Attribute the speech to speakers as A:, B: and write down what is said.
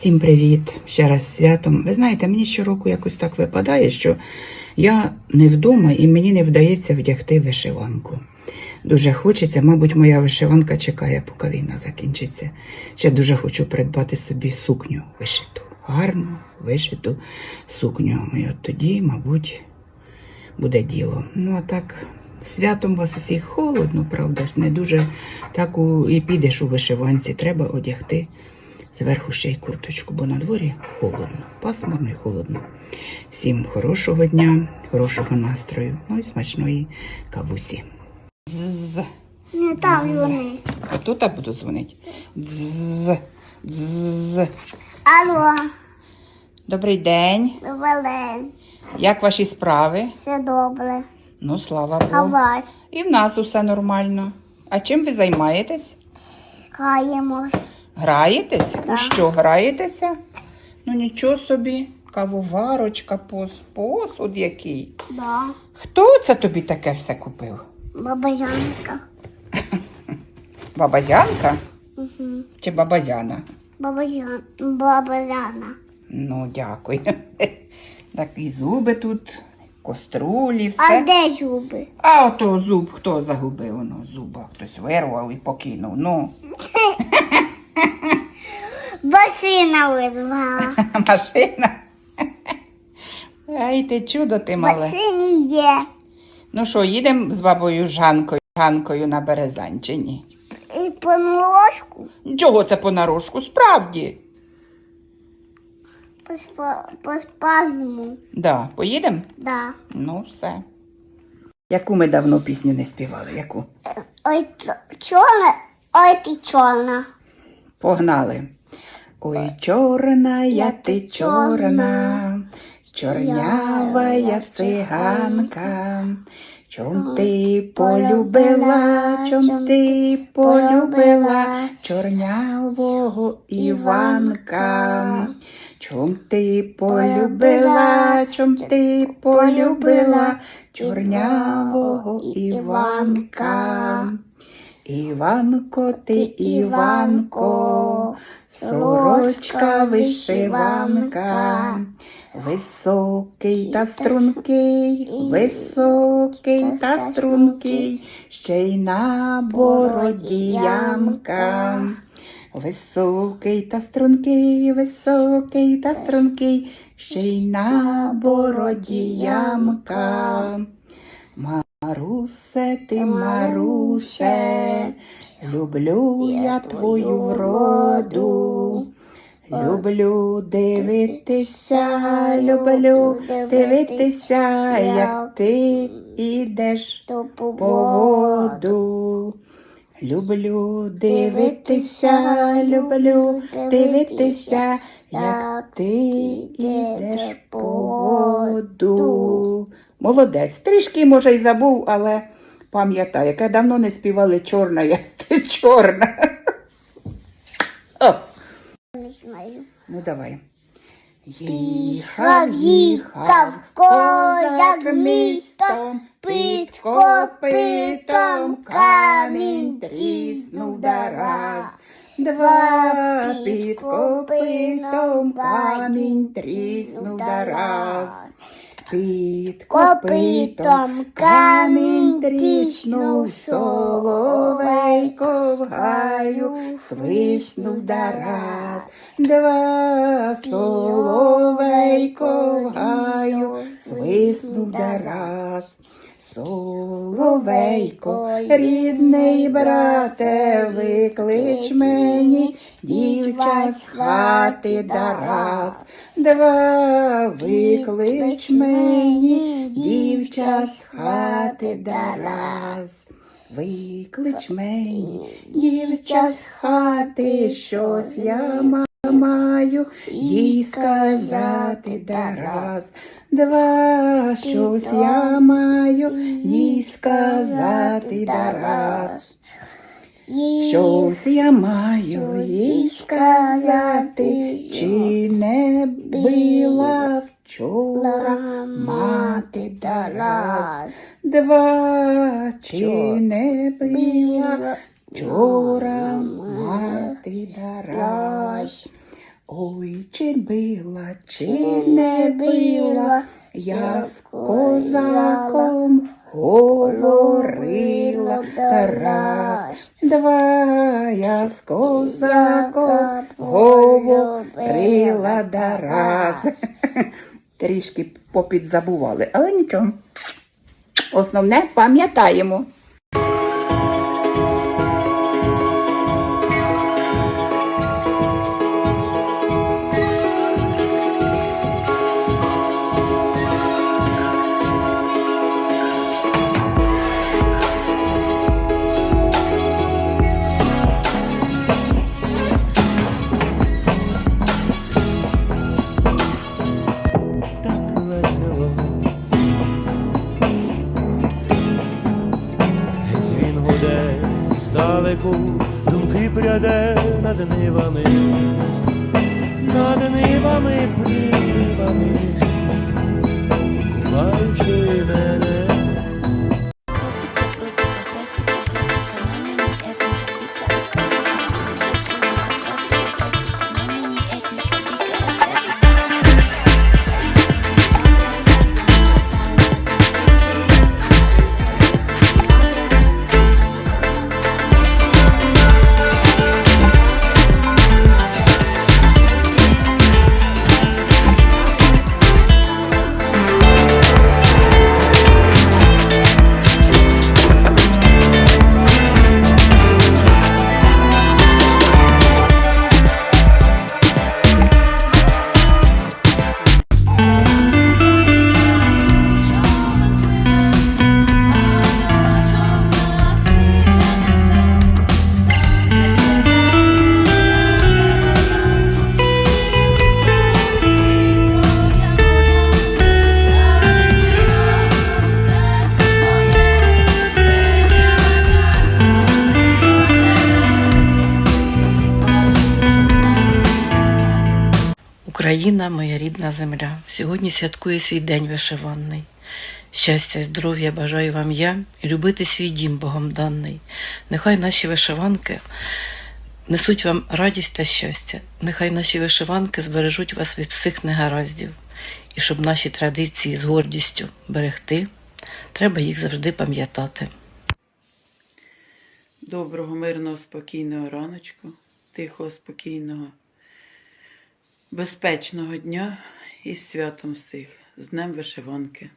A: Всім привіт! Ще раз святом. Ви знаєте, мені щороку якось так випадає, що я не вдома і мені не вдається вдягти вишиванку. Дуже хочеться, мабуть, моя вишиванка чекає, поки війна закінчиться. Ще дуже хочу придбати собі сукню вишиту. Гарну вишиту сукню. І от тоді, мабуть, буде діло. Ну, а так, святом вас усіх холодно, правда ж, не дуже так у, і підеш у вишиванці. Треба одягти зверху ще й курточку, бо на дворі холодно, пасмурно і холодно. Всім хорошого дня, хорошого настрою, ну і смачної кавусі. З.
B: Не так вони.
A: Тут я буду дзвонити. Дз. Дз.
B: Алло,
A: Добрий день.
B: Вален,
A: Як ваші справи?
B: все добре.
A: Ну, слава
B: А
A: Богу.
B: вас
A: І в нас усе нормально. А чим ви займаєтесь?
B: граємось.
A: Граєтесь? У що граєтеся? Ну нічого собі, кавоварочка, пос, посуд який.
B: Да.
A: Хто це тобі таке все купив?
B: Бабаянка.
A: Бабазянка
B: Угу.
A: чи бабазяна?
B: Бабазян. Бабазяна.
A: Ну, дякую. Такі зуби тут, кострулі, все.
B: А де зуби?
A: А ото зуб хто загубив? Ну, зуба хтось вирвав і покинув. Ну,
B: Басина вирвала.
A: машина. Ай, ти чудо ти мале.
B: Басині є.
A: Ну що, їдемо з бабою Жанкою, Жанкою на Березань чи ні?
B: І по ложку
A: Чого це? Справді.
B: по, спа- по спазму.
A: Да, поїдемо?
B: Да.
A: Ну, все. Яку ми давно пісню не співали? Яку?
B: Ой, чорна, ой ти чорна.
A: Погнали. Ой, чорна я ти чорна, чорнява я циганка. Чом ти полюбила, чом ти полюбила чорнявого Іванка? Чом ти полюбила, чом ти полюбила чорнявого Іванка? Іванко, ти Іванко, сорочка вишиванка, високий та стрункий, високий та стрункий, ще й на бороді ямка. Високий та стрункий, високий та стрункий, ще й на бороді ямка. Марусе, ти Марусе, люблю я твою вроду. Люблю дивитися, люблю дивитися, як ти ідеш
B: по
A: по воду. Люблю дивитися, люблю дивитися, як ти ідеш по воду. Молодець. Трішки, може, й забув, але пам'ятаю, яке давно не співали чорна, я ти чорна. О,
B: Не знаю.
A: ну давай.
B: Їхав, їхав козак містом, під копитом камінь тріснув да раз.
A: Два під копитом камінь тріснув да раз. Під копитом камінь тріснув, соловейко в гаю свиснув да раз. Два соловейко в гаю свиснув да раз. Соловейко, рідний брате, виклич мені дівча з хати да раз. Два виклич мені дівча з хати да раз. Виклич мені дівча з хати, щось я маю їй сказати да раз. Два щось я маю їй сказати да раз. Щось я маю їй сказати, чи не била вчора мати да раз. Два чи не била вчора мати да раз. Ой, чи била, чи не била, я з козаком говорила Тарас. Два я з козаком говорила Тарас. Трішки попідзабували, але нічого. Основне пам'ятаємо.
C: І здалеку думки пряде над нивами, над нивами, прибивами,
D: Україна, моя рідна земля, сьогодні святкує свій день вишиваний. Щастя, здоров'я бажаю вам я і любити свій дім Богом даний. Нехай наші вишиванки несуть вам радість та щастя. Нехай наші вишиванки збережуть вас від всіх негараздів. І щоб наші традиції з гордістю берегти, треба їх завжди пам'ятати.
A: Доброго, мирного, спокійного раночку, тихого, спокійного, безпечного дня і святом всіх, з Днем вишиванки.